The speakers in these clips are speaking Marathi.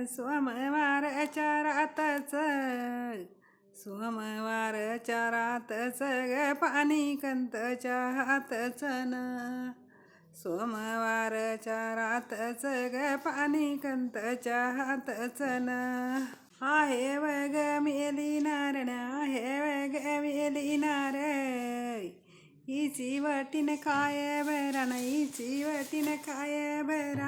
न सोमवारच्या रातच सोमवारच्या रातच ग पाणी कंतच्या हातच न. सोमवारच्या रातच ग पाणी कंतच्या हातच न. आहे वग मेली नारण आहे वग मेली नार हिची वटीन काय बरा ना हिची वटीन काय बरा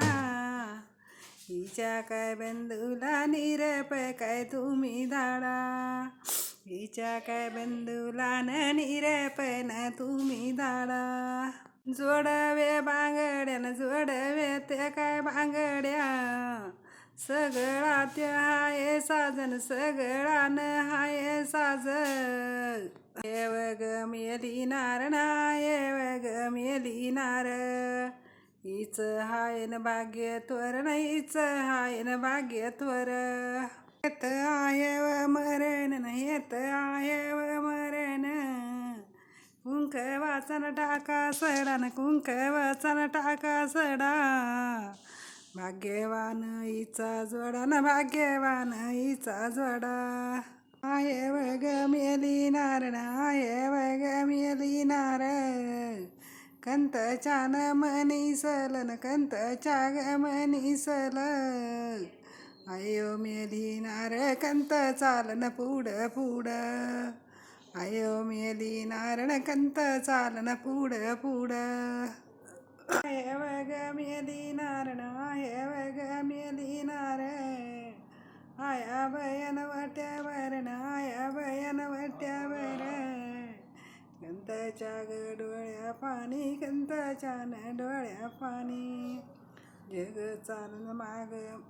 हिच्या काय बंधूला निरप काय तुम्ही धाडा? हिच्या काय बंधूला न निरप न तुम्ही धाडा? जोडवे बांगड्यान जोडवे ते काय बांगड्या? सगळा त्या हाय साजन सगळा न हाय साज येव ग मेली नार ना येव ग मेली नार. हीच हायन भाग्य त्वर नाहीच हायन भाग्य त्वर येत आयव मरण न येत आयव मरण कुंक वाचन टाका सडा न कुंक वाचन टाका सडा. भाग्यवान हिचा जोडा न भाग्यवान हिचा जोडा. आहे वग मेली नारण आहे वग मेली नार कंतच्या न मनी सलन कंत ग मनी सल आयो मेली नार कंत चालन पुढ पुढ आयो मेली नारण कंत चालन पुढ पुढ आहे वग मेली नारण आहे वग मेली नार आया भयन वाट्या डोळ्या पाणी कंताच्या न डोळ्या पाणी. जग चालन माग.